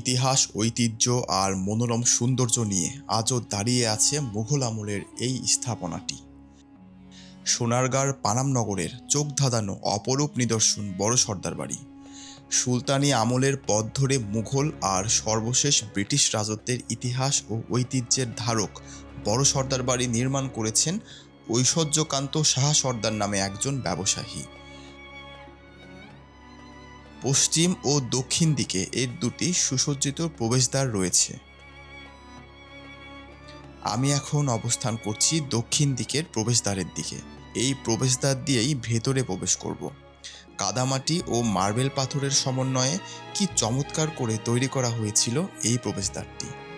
ইতিহাস, ঐতিহ্য আর মনোরম সৌন্দর্য নিয়ে আজও দাঁড়িয়ে আছে মুঘল আমলের এই স্থাপনাটি। সোনারগাঁর পানামনগরের চোখ ধাঁধানো অপরূপ নিদর্শন বড় সর্দার বাড়ি। সুলতানি আমলের পথ ধরে মুঘল আর সর্বশেষ ব্রিটিশ রাজত্বের ইতিহাস ও ঐতিহ্যের ধারক বড় সর্দার বাড়ি নির্মাণ করেছেন ঐশ্বর্যকান্ত সাহা সর্দার নামে একজন ব্যবসায়ী। পশ্চিম ও দক্ষিণ দিকে এর দুটি সুসজ্জিত প্রবেশদ্বার রয়েছে। আমি এখন অবস্থান করছি দক্ষিণ দিকের প্রবেশদ্বারের দিকে। এই প্রবেশদ্বার দিয়েই ভেতরে প্রবেশ করব। কাদামাটি ও মার্বেল পাথরের সমন্বয়ে কি চমৎকার করে তৈরি করা হয়েছিল এই প্রবেশদ্বারটি।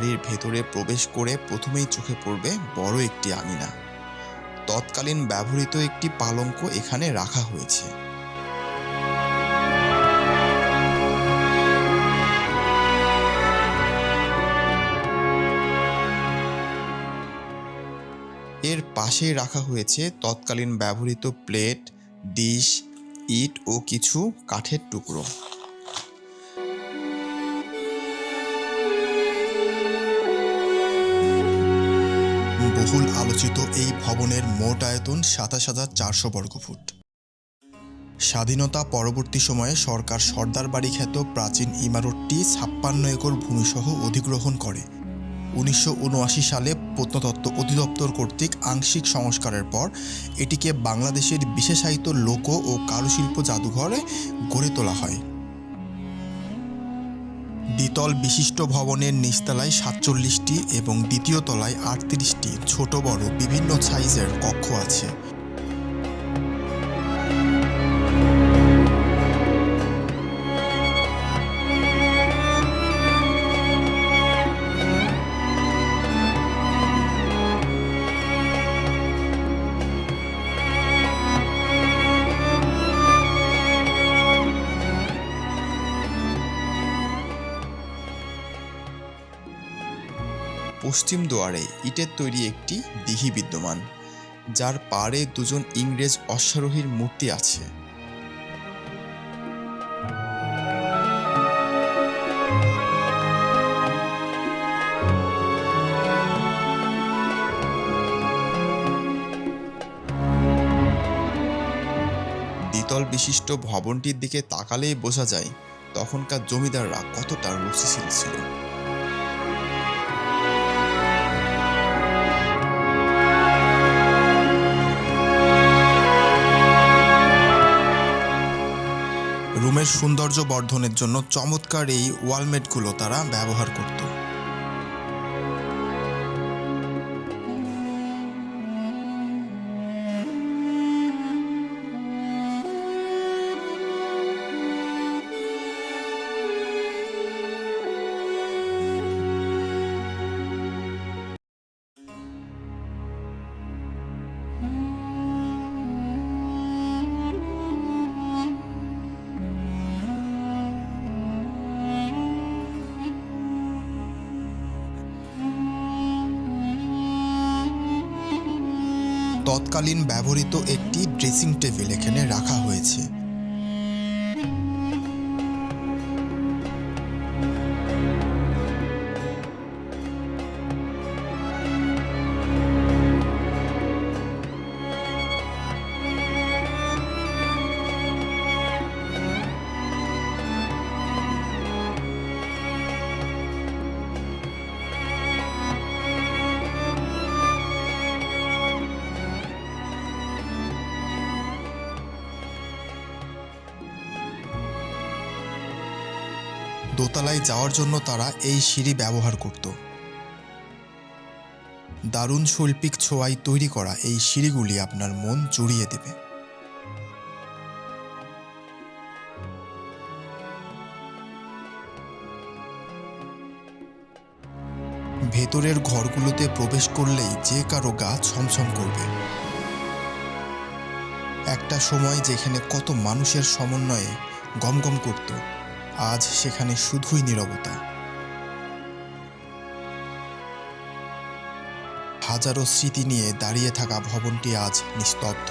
বাড়ির ভেতরে প্রবেশ করে প্রথমেই চোখে পড়বে বড় একটি আঙিনা। তৎকালীন ব্যবহৃত একটি পালঙ্ক এখানে রাখা হয়েছে। এর পাশেই রাখা হয়েছে তৎকালীন ব্যবহৃত প্লেট, ডিশ, ইট ও কিছু কাঠের টুকরো। বহুল আলোচিত এই ভবনের মোট আয়তন সাতাশ হাজার চারশো বর্গফুট স্বাধীনতা পরবর্তী সময়ে সরকার সর্দার বাড়ি খ্যাত প্রাচীন ইমারতটি ছাপ্পান্ন একর ভূমিসহ অধিগ্রহণ করে। উনিশশো উনআশি সালে প্রত্নতত্ত্ব অধিদপ্তর কর্তৃক আংশিক সংস্কারের পর এটিকে বাংলাদেশের বিশেষায়িত লোক ও কারুশিল্প জাদুঘরে গড়ে তোলা হয়। দ্বিতল বিশিষ্ট ভবনের নিচতলায় সাতচল্লিশটি এবং দ্বিতীয় তলায় আটত্রিশটি ছোট বড় বিভিন্ন সাইজের কক্ষ আছে। পশ্চিম দুয়ারে ইটের তৈরি একটি দিঘি বিদ্যমান, যার পাড়ে দুজন ইংরেজ অশ্বারোহীর মূর্তি আছে। দ্বিতল বিশিষ্ট ভবনটির দিকে তাকালেই বোঝা যায়, তখনকার জমিদাররা কতটা রুচিশীল ছিল। রুমের সৌন্দর্য বর্ধনের জন্য চমৎকার এই ওয়ালমেটগুলো তারা ব্যবহার করত। তৎকালীন ব্যবহৃত একটি ড্রেসিং টেবিল এখানে রাখা হয়েছে। দোতলায় যাওয়ার জন্য তারা এই সিঁড়ি ব্যবহার করত। দারুণ শৈল্পিক ছোঁয়ায় তৈরি করা এই সিঁড়িগুলি আপনার মন জুড়িয়ে দেবে। ভেতরের ঘরগুলোতে প্রবেশ করলেই যে কারও গা ছমছম করবে। একটা সময় যেখানে কত মানুষের সমন্বয়ে গমগম করত। আজ সেখানে শুধুই নিরবতা। হাজারো স্মৃতি নিয়ে দাঁড়িয়ে থাকা ভবনটি আজ নিস্তব্ধ।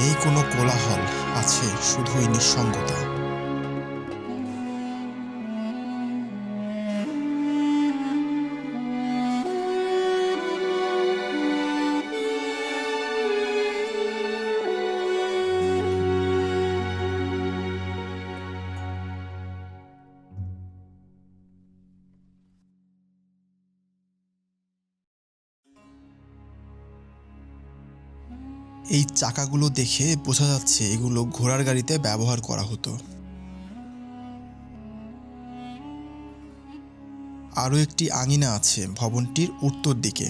নেই কোনো কোলাহল, আছে শুধুই নিঃসঙ্গতা। এই চাকাগুলো দেখে বোঝা যাচ্ছে এগুলো ঘোড়ার গাড়িতে ব্যবহার করা হতো। আরও একটি আঙিনা আছে ভবনটির উত্তর দিকে।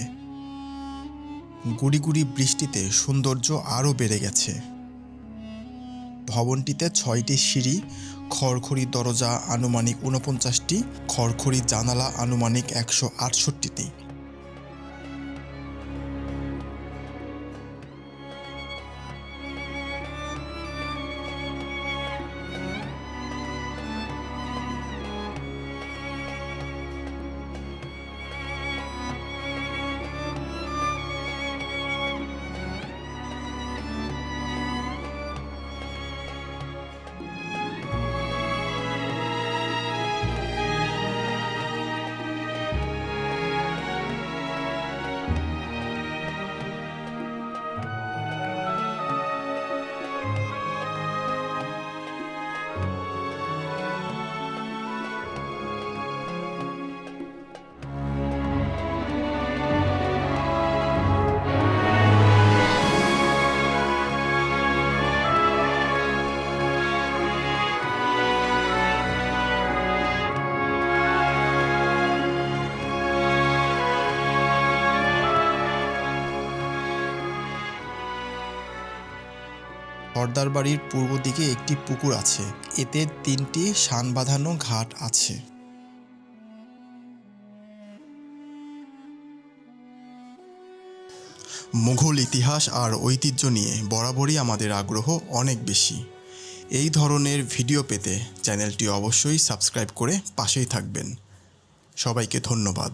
গুড়ি গুড়ি বৃষ্টিতে সৌন্দর্য আরও বেড়ে গেছে। ভবনটিতে ছয়টি সিঁড়ি, খড়খড়ি দরজা আনুমানিক উনপঞ্চাশটি খড়খড়ি জানালা আনুমানিক একশো আটষট্টিটি। সর্দার বাড়ির পূর্ব দিকে একটি পুকুর আছে। এতে তিনটি শান বাঁধানো ঘাট আছে। মুঘল ইতিহাস আর ঐতিহ্য নিয়ে বরাবরই আমাদের আগ্রহ অনেক বেশি। এই ধরনের ভিডিও পেতে চ্যানেলটি অবশ্যই সাবস্ক্রাইব করে পাশেই থাকবেন। সবাইকে ধন্যবাদ।